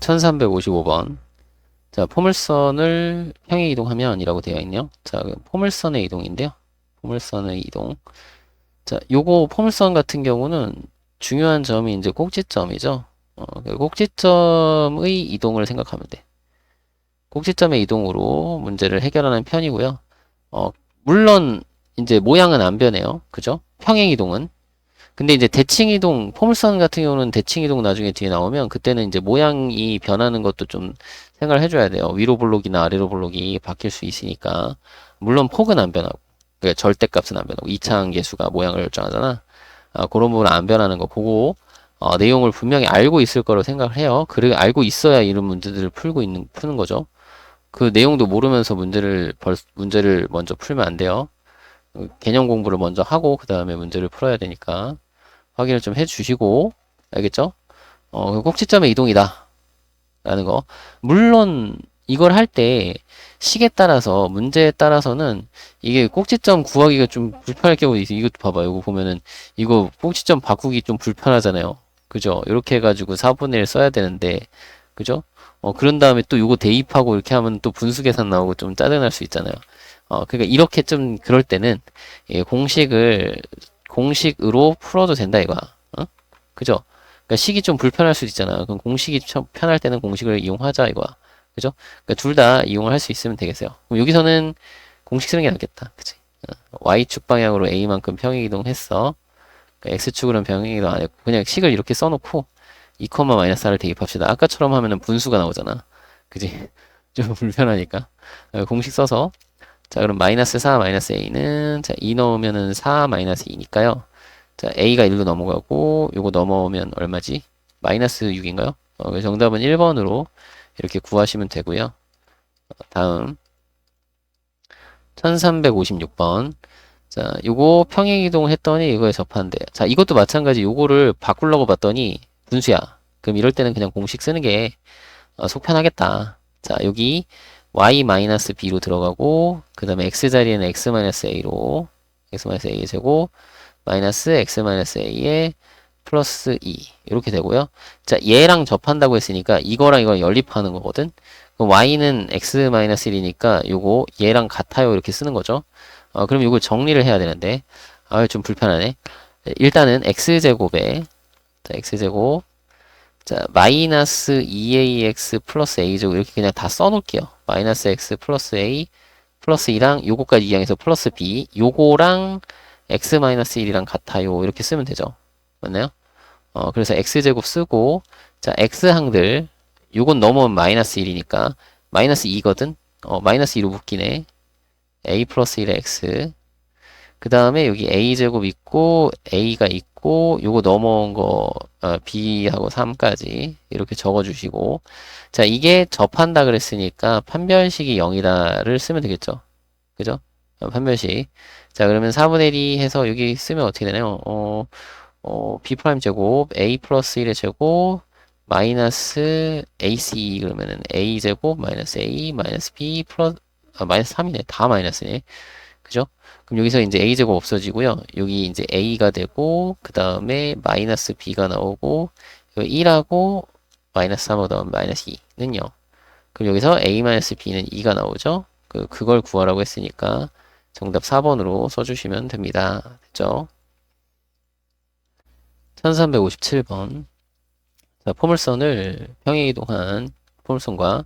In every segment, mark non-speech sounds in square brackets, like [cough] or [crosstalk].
1355번. 자, 포물선을 평행 이동하면 이라고 되어 있네요. 자, 그 포물선의 이동인데요. 포물선의 이동. 자, 요거 포물선 같은 경우는 중요한 점이 이제 꼭지점이죠. 어, 그 꼭지점의 이동을 생각하면 돼. 꼭지점의 이동으로 문제를 해결하는 편이고요. 어, 물론 이제 모양은 안 변해요. 그죠? 평행 이동은. 근데 이제 대칭 이동, 포물선 같은 경우는 대칭 이동 나중에 뒤에 나오면 그때는 이제 모양이 변하는 것도 좀 생각을 해줘야 돼요. 위로 볼록이나 아래로 볼록이 바뀔 수 있으니까. 물론 폭은 안 변하고, 그러니까 절대값은 안 변하고, 이차항계수가 모양을 결정하잖아. 아, 그런 부분 안 변하는 거 보고, 어, 내용을 분명히 알고 있을 거로 생각을 해요. 그래, 알고 있어야 이런 문제들을 풀고 있는, 푸는 거죠. 그 내용도 모르면서 문제를, 벌, 문제를 먼저 풀면 안 돼요. 어, 개념 공부를 먼저 하고, 그 다음에 문제를 풀어야 되니까. 확인을 좀 해주시고, 알겠죠? 어, 그 꼭지점의 이동이다. 라는 거. 물론, 이걸 할 때, 식에 따라서, 문제에 따라서는, 이게 꼭지점 구하기가 좀 불편할 경우. 이것도 봐봐. 이거 보면은, 이거 꼭지점 바꾸기 좀 불편하잖아요. 그죠? 이렇게 해가지고 4분의 1 써야 되는데, 그죠? 어, 그런 다음에 또 이거 대입하고 이렇게 하면 또 분수 계산 나오고 좀 짜증날 수 있잖아요. 어, 그러니까 이렇게 좀 그럴 때는, 예, 공식을 공식으로 풀어도 된다 이거야. 어? 그죠? 그러니까 식이 좀 불편할 수도 있잖아. 그럼 공식이 참 편할 때는 공식을 이용하자 이거야. 그죠? 그러니까 둘 다 이용을 할 수 있으면 되겠어요. 그럼 여기서는 공식 쓰는 게 낫겠다. 그치? 어. Y축 방향으로 A만큼 평행 이동했어. 그러니까 X축으로는 평행 이동 안 했고 그냥 식을 이렇게 써놓고 2, 마이너스 4를 대입합시다. 아까처럼 하면은 분수가 나오잖아. 그지? [laughs] 좀 불편하니까. 어, 공식 써서 자, 그럼 마이너스 4 마이너스 a는 자, 2 넣으면은 4 마이너스 2니까요. 자, a가 1로 넘어가고 요거 넘어오면 얼마지? 마이너스 6인가요? 어, 그래서 정답은 1번으로 이렇게 구하시면 되고요. 어, 다음 1356번 자, 요거 평행 이동 했더니 이거에 접한대요. 자, 이것도 마찬가지 요거를 바꾸려고 봤더니 분수야. 그럼 이럴 때는 그냥 공식 쓰는 게 어, 속편하겠다. 자, 여기 y-b로 들어가고 그 다음에 x자리에는 x-a로 x-a의 제곱 마이너스 x-a의 플러스 2 이렇게 되고요. 자 얘랑 접한다고 했으니까 이거랑 이거 연립하는 거거든. 그럼 y는 x-1이니까 요거 얘랑 같아요 이렇게 쓰는 거죠. 어, 그럼 이걸 정리를 해야 되는데 아좀 불편하네. 일단은 x제곱에 자 x제곱 자, 마이너스 2ax 플러스 a제곱 이렇게 그냥 다 써놓을게요. 마이너스 x 플러스 a 플러스 2랑 요거까지 이항해서 플러스 b 요거랑 x 마이너스 1이랑 같아요. 이렇게 쓰면 되죠. 맞나요? 어, 그래서 x제곱 쓰고 자, x항들 요건 넘어오면 마이너스 1이니까 마이너스 2거든? 어, 마이너스 2로 묶이네. a 플러스 1의 x 그 다음에 여기 a제곱 있고 a가 있고 요거 넘어온 거 어, b하고 3까지 이렇게 적어주시고. 자 이게 접한다 그랬으니까 판별식이 0이다를 쓰면 되겠죠? 그죠? 어, 판별식. 자 그러면 4분의 1이 해서 여기 쓰면 어떻게 되나요? 어, 어 b 프라임 제곱 a 플러스 1의 제곱 마이너스 ac 그러면은 a 제곱 마이너스 a 마이너스 b 플러스 아, 마이너스 3이네. 다 마이너스네 그죠 그럼 여기서 이제 a제곱 없어지고요. 여기 이제 a가 되고 그 다음에 마이너스 b가 나오고 1하고 마이너스 3하고 다음 마이너스 2는 0. 그럼 여기서 a 마이너스 b는 2가 나오죠. 그, 그걸 구하라고 했으니까 정답 4번으로 써주시면 됩니다. 됐죠? 1357번 자, 포물선을 평행 이동한 포물선과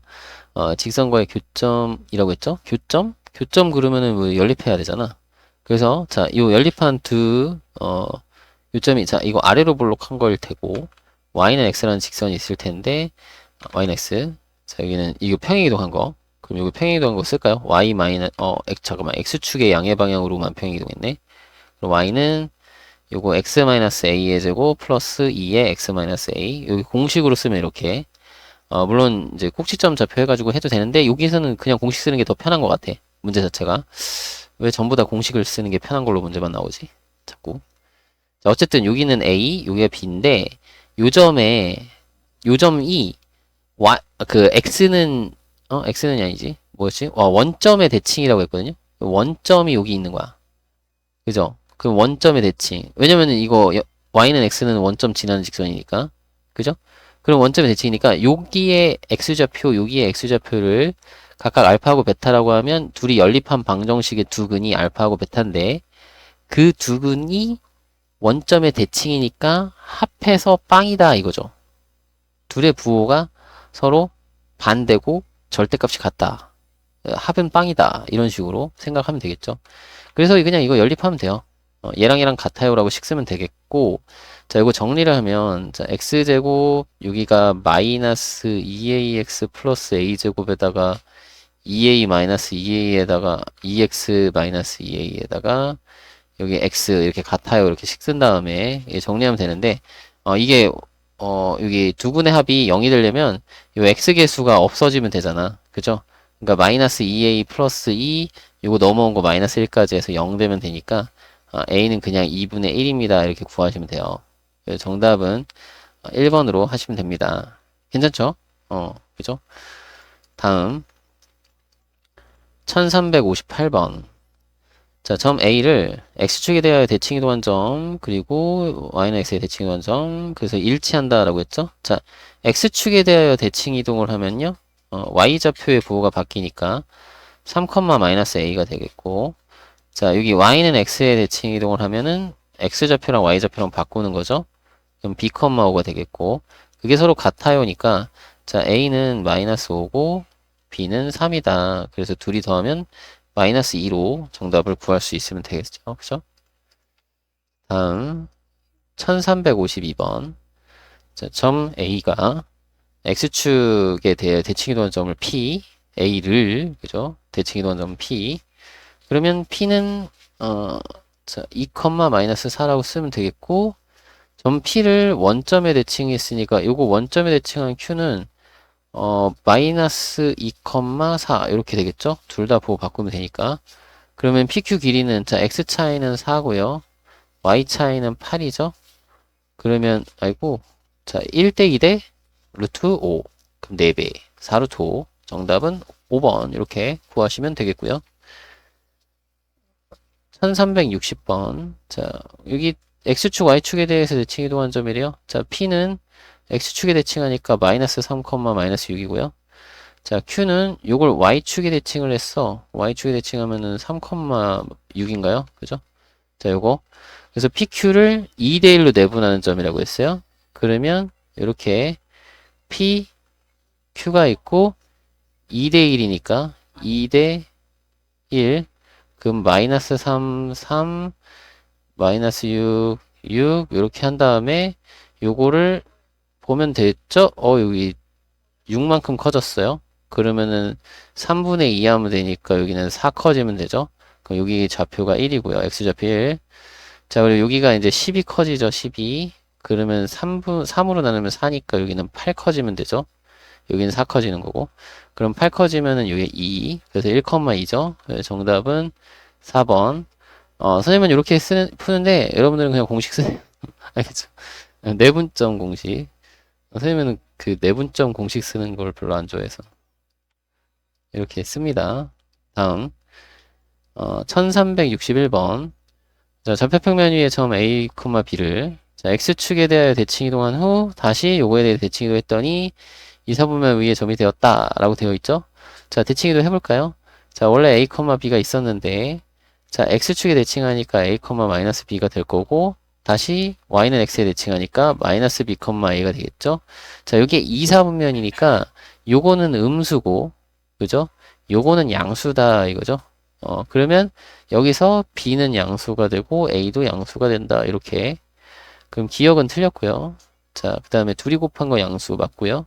어, 직선과의 교점이라고 했죠? 교점? 교점 그러면은 뭐 연립해야 되잖아. 그래서 자, 이 연립한 두 어, 요점이 자, 이거 아래로 볼록한 걸 테고 y는 x라는 직선이 있을 텐데 y는 x. 자, 여기는 이거 평행 이동한 거. 그럼 이거 평행 이동한 거 쓸까요? y 마이너 어, x 잠깐만. x축의 양의 방향으로만 평행 이동했네. 그럼 y는 요거 x 마이너스 a의 제곱 플러스 2의 x 마이너스 a. 여기 공식으로 쓰면 이렇게 어, 물론 이제 꼭지점 좌표 해가지고 해도 되는데 여기서는 그냥 공식 쓰는 게 더 편한 것 같아. 문제 자체가. 왜 전부 다 공식을 쓰는 게 편한 걸로 문제만 나오지? 자꾸. 자, 어쨌든 여기는 A, 여기가 B인데 요 점에 요 점이 y 그 x는 어 x는 아니지 뭐였지? 와 원점의 대칭이라고 했거든요. 원점이 여기 있는 거야. 그죠? 그 원점의 대칭. 왜냐면은 이거 y는 x는 원점 지나는 직선이니까. 그죠? 그럼 원점의 대칭이니까 여기에 x좌표, 여기에 x좌표를 각각 알파하고 베타라고 하면 둘이 연립한 방정식의 두 근이 알파하고 베타인데 그 두 근이 원점의 대칭이니까 합해서 빵이다 이거죠. 둘의 부호가 서로 반대고 절대값이 같다. 합은 빵이다. 이런 식으로 생각하면 되겠죠. 그래서 그냥 이거 연립하면 돼요. 어, 얘랑 얘랑 같아요라고 식 쓰면 되겠고 자 이거 정리를 하면 자 x제곱 여기가 마이너스 2ax 플러스 a제곱에다가 2a 마이너스 2a에다가 2x 마이너스 2a에다가 여기 x 이렇게 같아요 이렇게 식 쓴 다음에 정리하면 되는데 어 이게 어 여기 두 분의 합이 0이 되려면 이 x 개수가 없어지면 되잖아 그죠? 그러니까 마이너스 2a 플러스 2 이거 넘어온 거 마이너스 1까지 해서 0 되면 되니까 어, a는 그냥 2분의 1입니다 이렇게 구하시면 돼요 정답은 1번으로 하시면 됩니다 괜찮죠? 어 그죠? 다음 1358번 자, 점 A를 X축에 대하여 대칭 이동한 점, 그리고 Y는 X에 대칭 이동한 점, 그래서 일치한다라고 했죠? 자, X축에 대하여 대칭 이동을 하면요, 어, Y좌표의 부호가 바뀌니까 3, 마이너스 A가 되겠고, 자, 여기 Y는 X에 대칭 이동을 하면은 X좌표랑 Y좌표랑 바꾸는 거죠? 그럼 B, 5가 되겠고, 그게 서로 같아요니까, 자, A는 마이너스 5고, B는 3이다. 그래서 둘이 더하면 마이너스 2로 정답을 구할 수 있으면 되겠죠. 그죠? 다음 1352번 자, 점 A가 X축에 대해 대칭이동한 점을 P, A를 그죠? 대칭이동한 점 P 그러면 P는 어, 자, 2, 마이너스 4라고 쓰면 되겠고 점 P를 원점에 대칭했으니까 요거 원점에 대칭한 Q는 어, 마이너스 2,4 이렇게 되겠죠? 둘 다 보고 바꾸면 되니까. 그러면 PQ 길이는 자 X 차이는 4고요. Y 차이는 8이죠? 그러면 아이고 자 1대 2대 루트 5 그럼 4배 4루트 5 정답은 5번 이렇게 구하시면 되겠고요. 1360번 자 여기 X축 Y축에 대해서 대칭 이동한 점이래요. 자 P는 x축에 대칭하니까 마이너스 3, 마이너스 6이고요. 자, q는 요걸 y축에 대칭을 했어. y축에 대칭하면은 3, 6인가요? 그죠? 자, 요거. 그래서 pq를 2대 1로 내분하는 점이라고 했어요. 그러면 이렇게 p, q가 있고 2대 1이니까 2대 1 그럼 마이너스 3, 3 마이너스 6, 6 이렇게 한 다음에 요거를 보면 됐죠? 어, 여기 6만큼 커졌어요. 그러면은 3분의 2 하면 되니까 여기는 4 커지면 되죠? 그럼 여기 좌표가 1이고요. x좌표 1. 자, 그리고 여기가 이제 10이 커지죠. 12. 그러면 3분, 3으로 나누면 4니까 여기는 8 커지면 되죠? 여기는 4 커지는 거고. 그럼 8 커지면은 여기 2. 그래서 1,2죠? 정답은 4번. 어, 선생님은 이렇게 쓰는, 푸는데 여러분들은 그냥 공식 쓰세요. [laughs] 알겠죠? 내분점 공식. 선생님은 그 내분점 공식 쓰는 걸 별로 안 좋아해서 이렇게 씁니다. 다음 어, 1361번 자, 좌표평면 위에 점 A, B를 자, X축에 대하여 대칭 이동한 후 다시 요거에 대해 대칭 이동했더니 이사분면 위에 점이 되었다 라고 되어 있죠. 자, 대칭 이동 해볼까요? 자, 원래 A, B가 있었는데 자, X축에 대칭하니까 A, B가 될 거고 다시 y는 x에 대칭하니까 마이너스 b, a가 되겠죠. 자, 여기에 2, 4분면이니까 요거는 음수고, 그죠? 요거는 양수다 이거죠. 어, 그러면 여기서 b는 양수가 되고 a도 양수가 된다. 이렇게. 그럼 기억은 틀렸고요. 자, 그 다음에 둘이 곱한 거 양수 맞고요.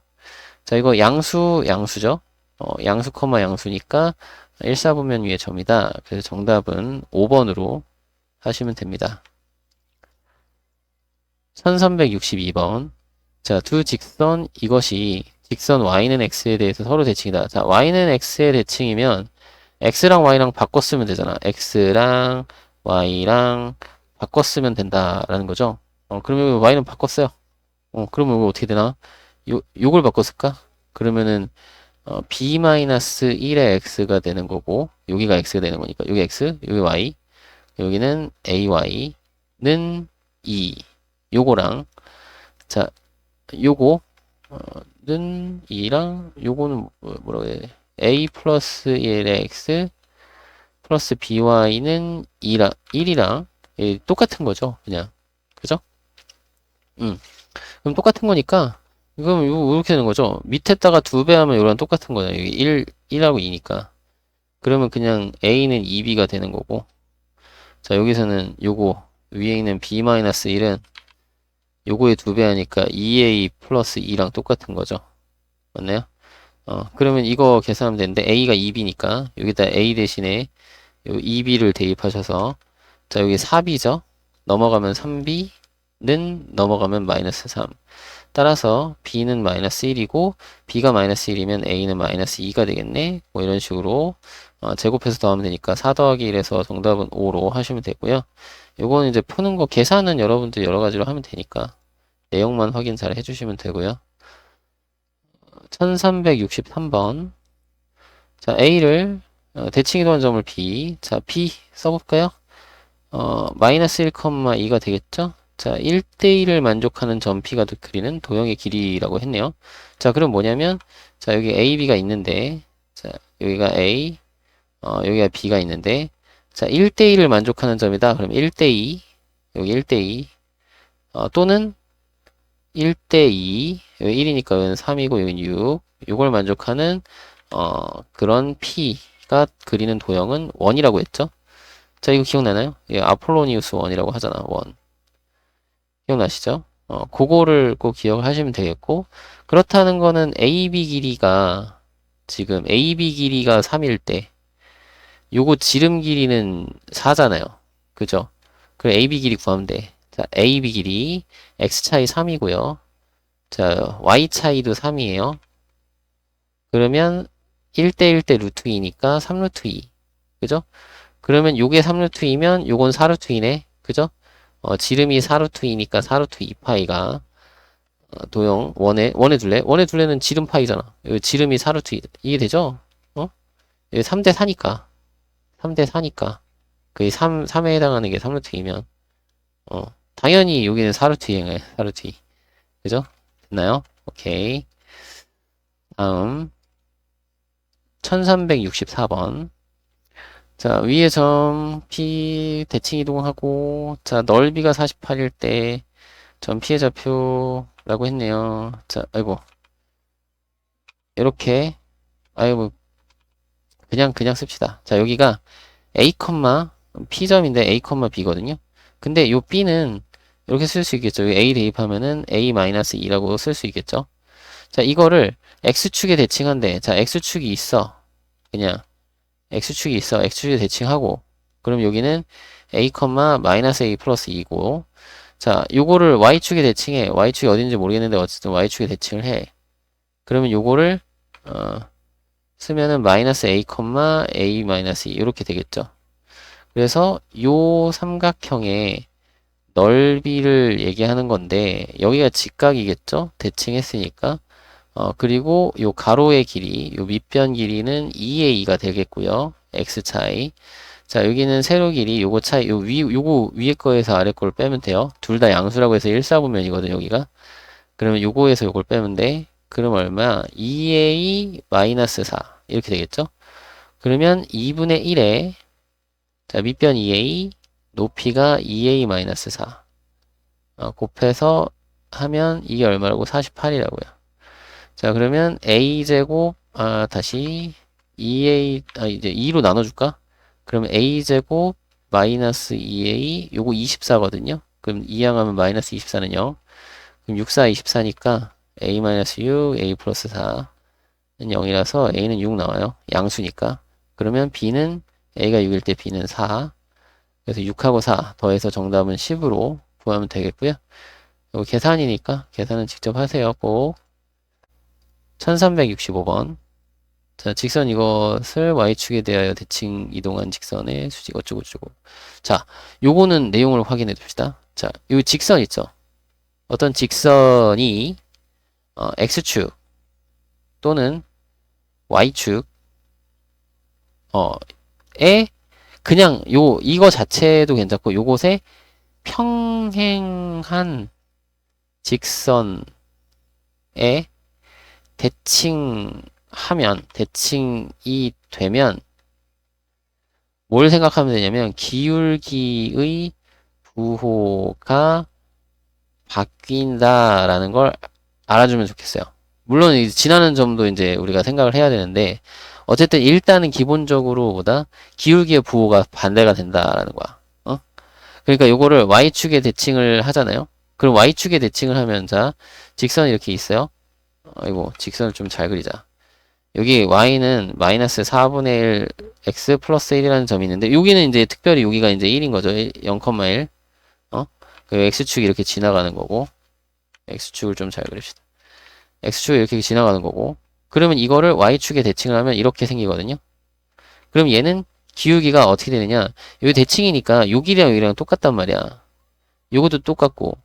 자, 이거 양수, 양수죠. 어, 양수, 커마 양수니까 1, 4분면 위에 점이다. 그래서 정답은 5번으로 하시면 됩니다. 1362번. 자, 두 직선 이것이 직선 y는 x에 대해서 서로 대칭이다. 자, y는 x의 대칭이면 x랑 y랑 바꿔 쓰면 되잖아. x랑 y랑 바꿔 쓰면 된다라는 거죠. 어, 그러면 y는 바꿨어요. 어, 그러면 이거 어떻게 되나? 요, 요걸 바꿔 쓸까? 그러면은 어, b-1의 x가 되는 거고 여기가 x가 되는 거니까 여기 x, 여기 y 여기는 ay는 2 요거랑 자 요거 어, 는 2랑 요거는 뭐- 뭐라고 해야 돼? a 플러스 1의 x 플러스 by는 2랑 1이랑 예, 똑같은 거죠. 그냥. 그죠? 음. 그럼 똑같은 거니까 그럼 요- 이렇게 되는 거죠. 밑에다가 두 배 하면 요랑 똑같은 거잖아요. 여기 1, 1하고 2니까. 그러면 그냥 a는 2b가 되는 거고. 자, 여기서는 요거 위에 있는 b-1은 요거의 두 배 하니까 2a 플러스 2랑 똑같은 거죠. 맞나요? 어, 그러면 이거 계산하면 되는데 a가 2b니까 여기다 a 대신에 요 2b를 대입하셔서 자, 여기 4b죠? 넘어가면 3b는 넘어가면 마이너스 3. 따라서 b는 마이너스 1이고 b가 마이너스 1이면 a는 마이너스 2가 되겠네. 뭐 이런 식으로 어, 제곱해서 더하면 되니까 4 더하기 1에서 정답은 5로 하시면 되고요. 요거는 이제 푸는 거 계산은 여러분들 여러 가지로 하면 되니까 내용만 확인 잘 해주시면 되고요. 1363번 자 A를 어, 대칭 이동한 점을 B 자 B 써볼까요? 어, 마이너스 1,2가 되겠죠? 자 1대1을 만족하는 점 P가 그리는 도형의 길이라고 했네요. 자 그럼 뭐냐면 자 여기 A, B가 있는데 자 여기가 A 어, 여기가 B가 있는데 자 1대1을 만족하는 점이다. 그럼 1대2 여기 1대2 어, 또는 1대2 여기 1이니까 여기는 3이고 여기는 6 이걸 만족하는 어, 그런 P가 그리는 도형은 원이라고 했죠. 자 이거 기억나나요? 예, 아폴로니우스 원이라고 하잖아 원 기억나시죠? 어, 그거를 꼭 기억하시면 되겠고 그렇다는 거는 AB 길이가 지금 AB 길이가 3일 때 요거 지름 길이는 4잖아요. 그죠? 그럼 AB 길이 구하면 돼. 자, AB 길이 x 차이 3이고요. 자, y 차이도 3이에요. 그러면 1대 1대 루트 2니까 3 루트 2. 그죠? 그러면 요게 3 루트 2면 요건 4 루트 2네. 그죠? 어, 지름이 4 루트 2니까 4 루트 2파이가 어, 도형 원에 원에 둘레 원에 둘레는 지름 파이잖아. 지름이 4 루트 2 이게 되죠? 어? 여기 3대 4니까 3대 4니까. 그 3, 3에 해당하는 게 3 루트 2면 어 당연히 여기는 4 루트 2에 4 루트 2 그죠? 됐나요? 오케이. 다음. 1364번. 자 위에 점 P 대칭 이동하고 자 넓이가 48일 때 점 P의 좌표라고 했네요. 자 아이고. 이렇게 아이고 그냥 그냥 씁시다. 자 여기가 A, P점인데 A, B거든요. 근데 요 B는 이렇게 쓸 수 있겠죠. 여기 A 대입하면은 A-2라고 쓸 수 있겠죠. 자 이거를 X축에 대칭한데 자 X축이 있어. 그냥 X축이 있어. X축에 대칭하고. 그럼 여기는 A, 마이너스 A 플러스 2고. 자 요거를 Y축에 대칭해. Y축이 어딘지 모르겠는데 어쨌든 Y축에 대칭을 해. 그러면 요거를 어, 쓰면은 마이너스 A, A 마이너스 2 이렇게 되겠죠 그래서 요 삼각형의 넓이를 얘기하는 건데 여기가 직각이겠죠 대칭했으니까 어, 그리고 요 가로의 길이, 요 밑변 길이는 2a가 되겠고요. x 차이. 자, 여기는 세로 길이, 요거 차이, 요 위, 요거 위에 거에서 아래 거를 빼면 돼요. 둘 다 양수라고 해서 1사분면이거든, 여기가. 그러면 요거에서 요걸 빼면 돼. 그럼 얼마? 2a 마이너스 4. 이렇게 되겠죠? 그러면 2분의 1에, 자, 밑변 2a, 높이가 2a 마이너스 4. 어, 곱해서 하면 이게 얼마라고? 48이라고요. 자, 그러면 a제곱, 아, 다시 2a, 아, 이제 2로 나눠줄까? 그러면 a제곱 마이너스 2a, 요거 24거든요? 그럼 2항하면 마이너스 24는 0. 그럼 6, 4, 24니까 a 마이너스 6, a 플러스 4는 0이라서 a는 6 나와요. 양수니까. 그러면 b는 a가 6일 때 b는 4. 그래서 6하고 4 더해서 정답은 10으로 구하면 되겠고요. 이거 계산이니까 계산은 직접 하세요. 꼭. 1365번. 자, 직선 이것을 y축에 대하여 대칭 이동한 직선의 수직 어쩌고저쩌고. 자, 요거는 내용을 확인해 둡시다. 자, 요 직선 있죠? 어떤 직선이 어, x축 또는 y축 어, 에 그냥 요 이거 자체도 괜찮고 요곳에 평행한 직선에 대칭하면 대칭이 되면 뭘 생각하면 되냐면 기울기의 부호가 바뀐다라는 걸 알아주면 좋겠어요. 물론 이 지나는 점도 이제 우리가 생각을 해야 되는데 어쨌든 일단은 기본적으로 보다 기울기의 부호가 반대가 된다라는 거야. 어? 그러니까 요거를 y축에 대칭을 하잖아요. 그럼 y축에 대칭을 하면 자 직선이 이렇게 있어요. 아이고 직선을 좀 잘 그리자. 여기 y는 마이너스 4분의 1 x 플러스 1이라는 점이 있는데 여기는 이제 특별히 여기가 이제 1인 거죠. 0,1 어? 그 x축이 이렇게 지나가는 거고 x축을 좀 잘 그립시다. x축이 이렇게 지나가는 거고 그러면 이거를 y축에 대칭을 하면 이렇게 생기거든요. 그럼 얘는 기울기가 어떻게 되느냐? 여기 대칭이니까 여기랑 여기랑 똑같단 말이야. 요것도 똑같고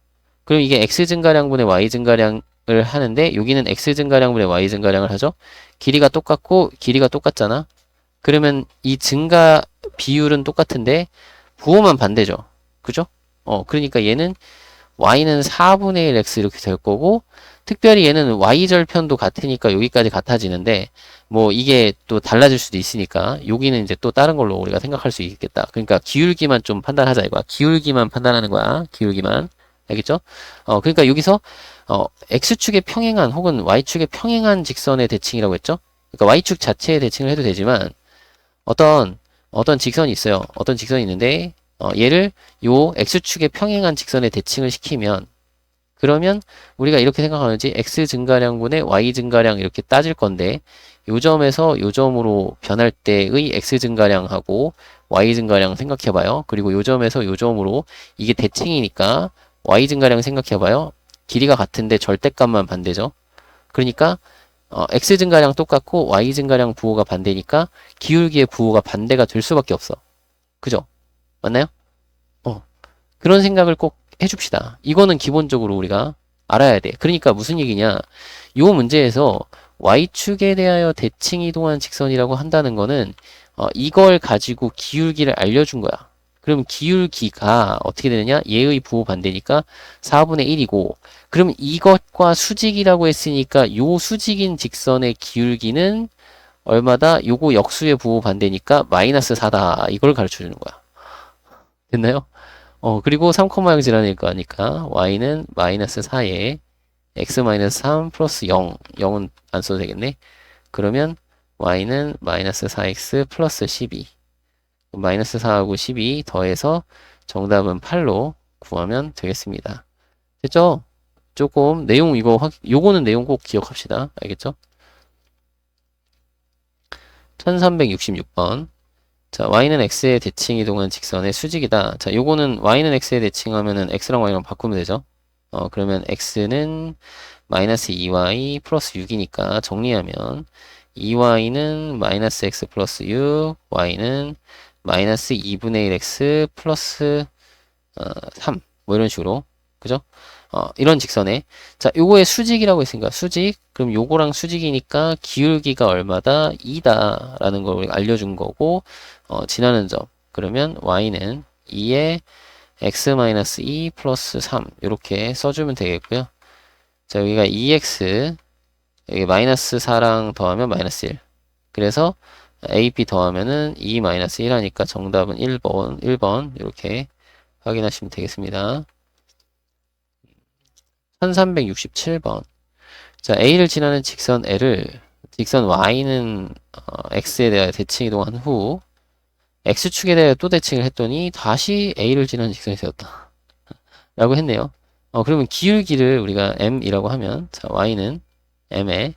그럼 이게 x 증가량분의 y 증가량을 하는데 여기는 x 증가량분의 y 증가량을 하죠. 길이가 똑같고 길이가 똑같잖아. 그러면 이 증가 비율은 똑같은데 부호만 반대죠. 그죠? 어, 그러니까 얘는 y는 4분의 1 x 이렇게 될 거고 특별히 얘는 y절편도 같으니까 여기까지 같아지는데 뭐 이게 또 달라질 수도 있으니까 여기는 이제 또 다른 걸로 우리가 생각할 수 있겠다. 그러니까 기울기만 좀 판단하자 이거야. 기울기만 판단하는 거야. 기울기만. 알겠죠? 어, 그러니까 여기서 어, x축에 평행한 혹은 y축에 평행한 직선의 대칭이라고 했죠? 그러니까 y축 자체의 대칭을 해도 되지만 어떤 어떤 직선이 있어요. 어떤 직선이 있는데 어, 얘를 요 x축에 평행한 직선에 대칭을 시키면 그러면 우리가 이렇게 생각하는지 x 증가량분의 y 증가량 이렇게 따질 건데 요 점에서 요 점으로 변할 때의 x 증가량하고 y 증가량 생각해봐요. 그리고 요 점에서 요 점으로 이게 대칭이니까 y 증가량 생각해봐요. 길이가 같은데 절대값만 반대죠. 그러니까 어, x 증가량 똑같고 y 증가량 부호가 반대니까 기울기의 부호가 반대가 될 수밖에 없어. 그죠? 맞나요? 어. 그런 생각을 꼭 해줍시다. 이거는 기본적으로 우리가 알아야 돼. 그러니까 무슨 얘기냐? 요 문제에서 y축에 대하여 대칭 이동한 직선이라고 한다는 거는 어, 이걸 가지고 기울기를 알려준 거야. 그럼 기울기가 어떻게 되느냐? 얘의 부호 반대니까 4분의 1이고 그럼 이것과 수직이라고 했으니까 요 수직인 직선의 기울기는 얼마다? 요거 역수의 부호 반대니까 마이너스 4다. 이걸 가르쳐 주는 거야. 됐나요? 어, 그리고 3,0 질환일 거니까 y는 마이너스 4에 x 마이너스 3 플러스 0. 0은 안 써도 되겠네. 그러면 y는 마이너스 4x 플러스 12. 마이너스 4하고 12 더해서 정답은 8로 구하면 되겠습니다. 됐죠? 조금 내용 이거 확 요거는 내용 꼭 기억합시다. 알겠죠? 1366번 자, y는 x에 대칭 이동한 직선의 수직이다. 자, 요거는 y는 x에 대칭하면은 x랑 y랑 바꾸면 되죠. 어, 그러면 x는 마이너스 2y 플러스 6이니까 정리하면 2y는 마이너스 x 플러스 6, y는 마이너스 2분의 1x 플러스 어, 3. 뭐 이런 식으로. 그죠? 어, 이런 직선에 자 요거의 수직이라고 했으니까 수직 그럼 요거랑 수직이니까 기울기가 얼마다 2다 라는 걸 우리가 알려준 거고 어, 지나는 점. 그러면 y는 2에 x-2 플러스 3 이렇게 써주면 되겠고요. 자 여기가 2x 여기 마이너스 4랑 더하면 마이너스 1 그래서 AP 더하면은 2 마이너스 1 하니까 정답은 1번 1번. 이렇게 확인하시면 되겠습니다. 1367번. 자, A를 지나는 직선 L을 직선 Y는 어, X에 대하여 대칭 이동한 후 X축에 대하여 또 대칭을 했더니 다시 A를 지나는 직선이 되었다. [laughs] 라고 했네요. 어, 그러면 기울기를 우리가 M이라고 하면 자, Y는 M에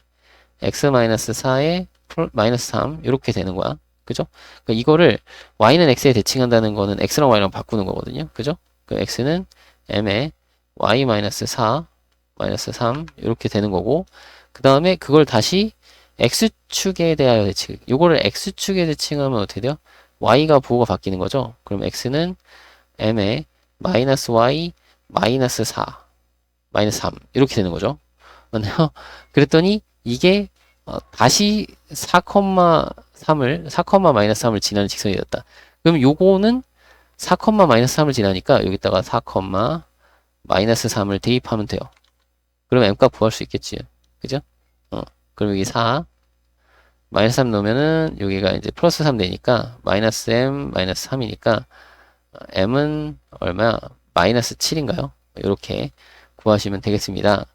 X-4에 마이너스 3 이렇게 되는 거야. 그죠? 그러니까 이거를 Y는 X에 대칭한다는 거는 X랑 Y랑 바꾸는 거거든요. 그죠? 그 X는 M에 Y-4 마이너스 3 이렇게 되는 거고 그 다음에 그걸 다시 x축에 대하여 대칭 요거를 x축에 대칭하면 어떻게 돼요? Y가 부호가 바뀌는 거죠 그럼 x는 m에 마이너스 y 마이너스 4 마이너스 3 이렇게 되는 거죠 맞나요? [laughs] 그랬더니 이게 어, 다시 4,3을 4, 마이너스 3을 지나는 직선이 되었다 그럼 요거는 4, 마이너스 3을 지나니까 여기다가 4, 마이너스 3을 대입하면 돼요 그럼 m값 구할 수 있겠지. 그죠? 어. 그럼 여기 4. 마이너스 3 넣으면은 여기가 이제 플러스 3 되니까 마이너스 m 마이너스 3이니까 m은 얼마야? 마이너스 7인가요? 이렇게 구하시면 되겠습니다.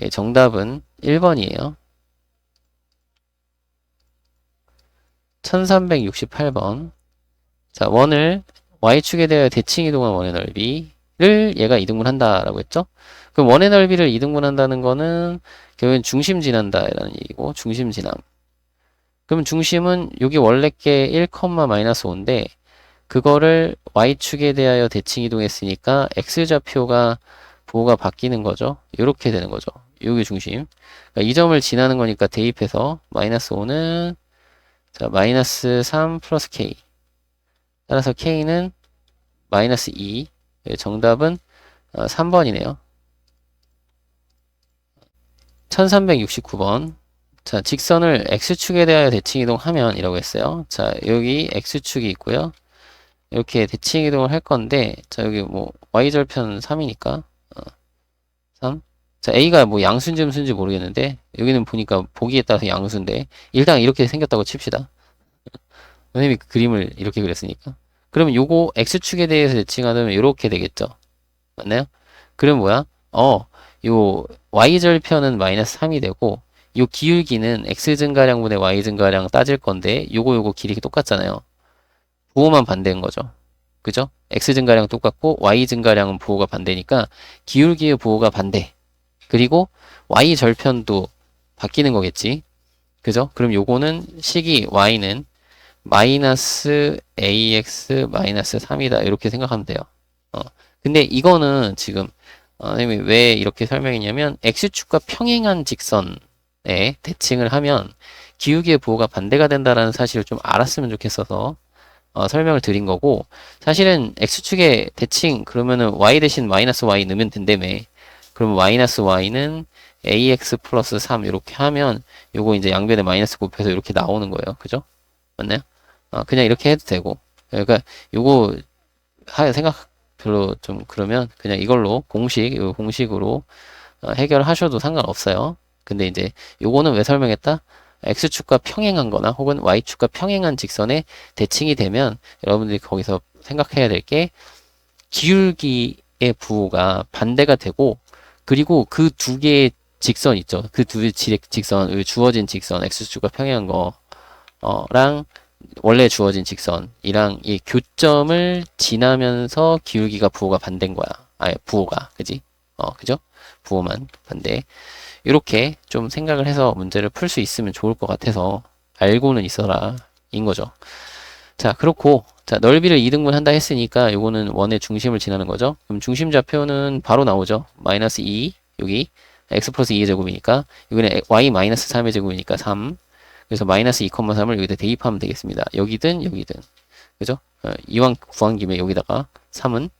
예, 정답은 1번이에요. 1368번. 자, 원을 y축에 대하여 대칭 이동한 원의 넓이를 얘가 이등분한다라고 했죠? 그럼 원의 넓이를 이등분한다는 거는 결국엔 중심 지난다라는 얘기고 중심 지남. 그럼 중심은 여기 원래 게 1, 마이너스 5인데 그거를 y축에 대하여 대칭 이동했으니까 x좌표가 부호가 바뀌는 거죠. 이렇게 되는 거죠. 여기 중심. 그러니까 이 점을 지나는 거니까 대입해서 마이너스 5는 자, 마이너스 3 플러스 k. 따라서 k는 마이너스 2. 예, 정답은 어, 3번이네요. 1369번. 자, 직선을 x축에 대하여 대칭 이동하면 이라고 했어요. 자, 여기 x축이 있고요. 이렇게 대칭 이동을 할 건데, 자, 여기 뭐 y절편 3이니까, 어, 3. 자, a가 뭐 양수인지 음수인지 모르겠는데, 여기는 보니까 보기에 따라서 양수인데, 일단 이렇게 생겼다고 칩시다. [laughs] 선생님이 그 그림을 이렇게 그렸으니까. 그러면 요거 x축에 대해서 대칭하면 이렇게 되겠죠. 맞나요? 그럼 뭐야? 어, 요 y절편은 마이너스 3이 되고, 요 기울기는 x 증가량분의 y 증가량 따질 건데, 요거 요거 길이 똑같잖아요. 부호만 반대인 거죠. 그죠? x 증가량 똑같고 y 증가량은 부호가 반대니까 기울기의 부호가 반대. 그리고 y 절편도 바뀌는 거겠지. 그죠? 그럼 요거는 식이 y는 마이너스 ax 마이너스 3이다. 이렇게 생각하면 돼요. 어. 근데 이거는 지금 어, 왜 이렇게 설명했냐면 x축과 평행한 직선에 대칭을 하면 기울기의 부호가 반대가 된다라는 사실을 좀 알았으면 좋겠어서 어, 설명을 드린 거고 사실은 x축의 대칭 그러면은 y 대신 마이너스 y 넣으면 된다며. 그러면 마이너스 y는 ax 플러스 3 이렇게 하면 요거 이제 양변에 마이너스 곱해서 이렇게 나오는 거예요. 그죠? 맞나요? 어, 그냥 이렇게 해도 되고. 그러니까 요거 하, 생각 별로 좀 그러면 그냥 이걸로 공식 요 공식으로 어, 해결하셔도 상관없어요 근데 이제 요거는 왜 설명했다 x축과 평행한 거나 혹은 y축과 평행한 직선에 대칭이 되면 여러분들이 거기서 생각해야 될 게 기울기의 부호가 반대가 되고 그리고 그 두 개의 직선 있죠. 그 두 직선, 주어진 직선, x축과 평행한 거랑 원래 주어진 직선이랑 이 교점을 지나면서 기울기가 부호가 반대인 거야. 아예 부호가, 그지? 어, 그죠? 부호만 반대. 이렇게 좀 생각을 해서 문제를 풀 수 있으면 좋을 것 같아서 알고는 있어라 인 거죠. 자 그렇고 자 넓이를 2등분 한다 했으니까 요거는 원의 중심을 지나는 거죠. 그럼 중심 좌표는 바로 나오죠. 마이너스 2 여기 x 플러스 2의 제곱이니까 여기는 y 마이너스 3의 제곱이니까 3 그래서 마이너스 2,3을 여기다 대입하면 되겠습니다. 여기든 여기든 그죠? 어, 이왕 구한 김에 여기다가 3은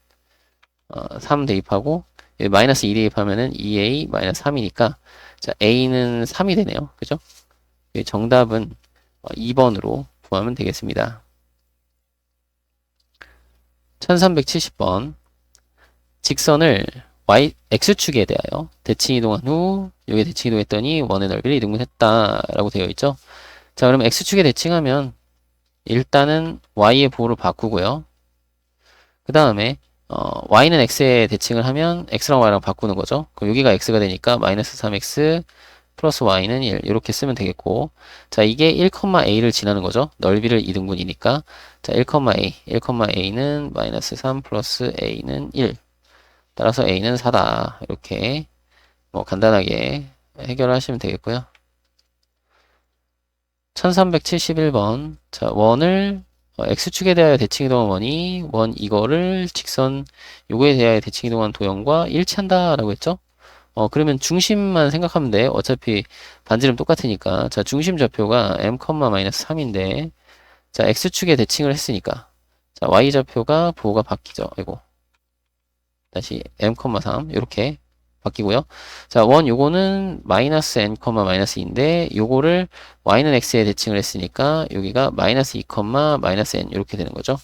어, 3 대입하고 마이너스 2 대입하면은 2a 마이너스 3이니까 자 a는 3이 되네요. 그죠? 정답은 2번으로 구하면 되겠습니다. 1370번 직선을 y x축에 대하여 대칭 이동한 후 여기 대칭 이동했더니 원의 넓이를 이등분했다라고 되어 있죠. 자 그럼 x축에 대칭하면 일단은 y의 보호를 바꾸고요. 그 다음에 어, y는 x에 대칭을 하면 x랑 y랑 바꾸는 거죠. 그럼 여기가 x가 되니까 마이너스 3x 플러스 y는 1 이렇게 쓰면 되겠고. 자 이게 1,a를 지나는 거죠. 넓이를 2등분이니까. 자 1,a 1,a는 마이너스 3 플러스 a는 1 따라서 a는 4다. 이렇게 뭐 간단하게 해결하시면 되겠고요. 1371번. 자 원을 어, x축에 대하여 대칭 이동한 원이 원 이거를 직선 요거에 대하여 대칭 이동한 도형과 일치한다라고 했죠? 어 그러면 중심만 생각하면 돼. 어차피 반지름 똑같으니까. 자, 중심 좌표가 m, 3인데 자, x축에 대칭을 했으니까 자, y 좌표가 부호가 바뀌죠. 아이고. 다시 m, 3 이렇게 바뀌고요. 자, 원 요거는 마이너스 n, 마이너스 2인데 요거를 y는 x에 대칭을 했으니까 여기가 마이너스 2, 마이너스 n 이렇게 되는 거죠.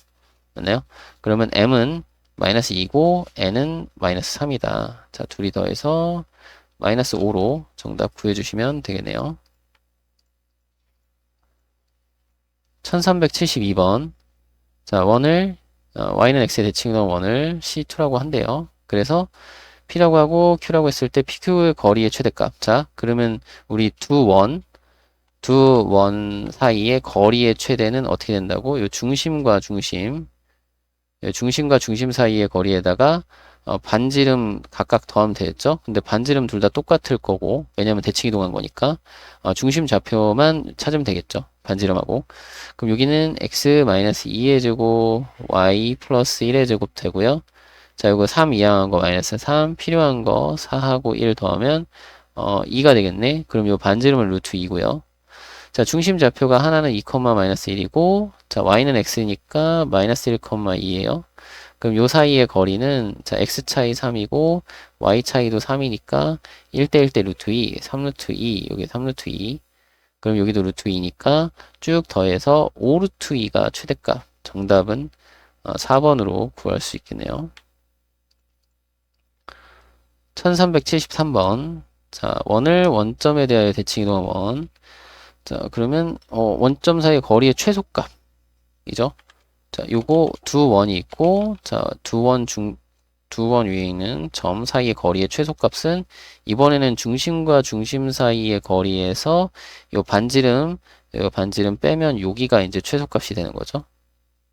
맞나요? 그러면 m은 마이너스 2고 n은 마이너스 3이다. 자, 둘이 더해서 마이너스 5로 정답 구해주시면 되겠네요. 1372번 자, 원을 어, y는 x에 대칭한 원을 c2라고 한대요. 그래서 p라고 하고 q라고 했을 때 pq의 거리의 최대값. 자, 그러면 우리 두 원, 두 원 사이의 거리의 최대는 어떻게 된다고? 요 중심과 중심, 요 중심과 중심 사이의 거리에다가 어, 반지름 각각 더하면 되겠죠? 근데 반지름 둘 다 똑같을 거고, 왜냐면 대칭 이동한 거니까, 어, 중심 좌표만 찾으면 되겠죠? 반지름하고. 그럼 여기는 x-2의 제곱, y 플러스 1의 제곱 되고요. 자, 이거 3 이항한 거 마이너스 3, 필요한 거 4하고 1 더하면, 어, 2가 되겠네? 그럼 요 반지름은 루트 2고요. 자, 중심 좌표가 하나는 2, 마이너스 1이고, 자, y는 x니까 마이너스 1, 2예요. 그럼 요 사이의 거리는 자 x 차이 3이고 y 차이도 3이니까 1대 1대 루트 2, 3루트 2, 여기 3루트 2. 그럼 여기도 루트 2니까 쭉 더해서 5루트 2가 최대값. 정답은 어, 4번으로 구할 수 있겠네요. 1373번. 자, 원을 원점에 대하여 대칭 이동한 원. 자, 그러면 어, 원점 사이의 거리의 최소값이죠. 자, 요거 두 원이 있고, 자, 두 원 중, 두 원 위에 있는 점 사이의 거리의 최소값은 이번에는 중심과 중심 사이의 거리에서 요 반지름, 요 반지름 빼면 여기가 이제 최소값이 되는 거죠.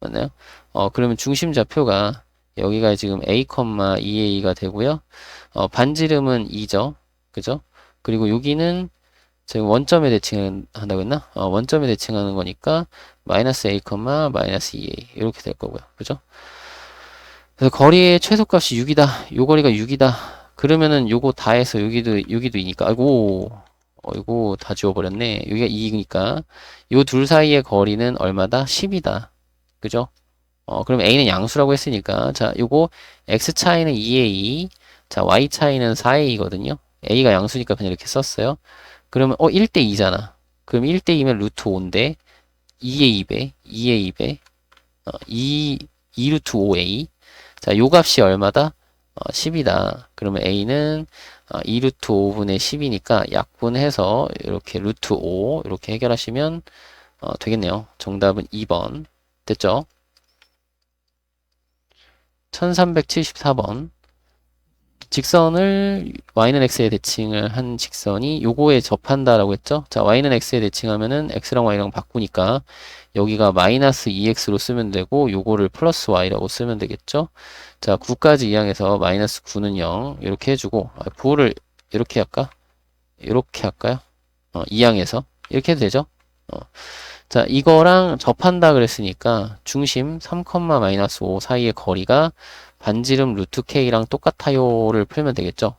맞나요? 어, 그러면 중심 좌표가 여기가 지금 a, 2a가 되고요. 어, 반지름은 2죠. 그죠? 그리고 여기는 지금 원점에 대칭한다고 했나? 어, 원점에 대칭하는 거니까 마이너스 a, 마이너스 2a 이렇게 될 거고요. 그죠? 그래서 거리의 최소값이 6이다. 요 거리가 6이다. 그러면은 요거 다 해서 여기도 여기도 2니까 아이고 어이고 다 지워버렸네. 여기가 2니까 요 둘 사이의 거리는 얼마다? 10이다. 그죠? 어, 그럼 a는 양수라고 했으니까 자 요거 x 차이는 2a 자 y 차이는 4a거든요. a가 양수니까 그냥 이렇게 썼어요. 그러면 어 1대 2잖아. 그럼 1대 2면 루트 5인데 2a 2배, 2a 2배, 어, 2, 2 루트 5a. 자, 요 값이 얼마다? 어, 10이다. 그러면 a는 어, 2 루트 5분의 10이니까 약분해서 이렇게 루트 5 이렇게 해결하시면 어, 되겠네요. 정답은 2번. 됐죠? 1374번. 직선을 y는 x에 대칭을 한 직선이 요거에 접한다라고 했죠. 자, y는 x에 대칭하면은 x랑 y랑 바꾸니까 여기가 마이너스 2x로 쓰면 되고 요거를 플러스 y라고 쓰면 되겠죠. 자, 9까지 이항해서 마이너스 9는 0 이렇게 해주고 아, 9를 이렇게 할까? 이렇게 할까요? 어, 이항해서 이렇게 해도 되죠. 어. 자, 이거랑 접한다 그랬으니까 중심 3, 마이너스 5 사이의 거리가 반지름 루트 k랑 똑같아요를 풀면 되겠죠.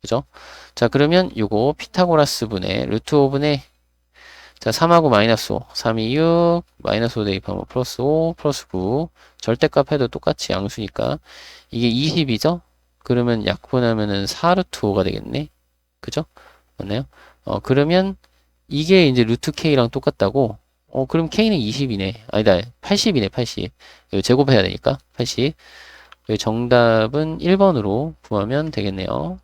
그죠? 자, 그러면 요거 피타고라스 분의 루트 5분의 자, 3하고 마이너스 5, 3이 6, 마이너스 5 대입하면 플러스 5, 플러스 9 절대값 해도 똑같이 양수니까 이게 20이죠? 그러면 약분하면은 4루트 5가 되겠네. 그죠? 맞나요? 어, 그러면 이게 이제 루트 k랑 똑같다고 어, 그럼 k는 20이네. 아니다, 80이네, 80. 이거 제곱해야 되니까, 80. 정답은 1번으로 구하면 되겠네요.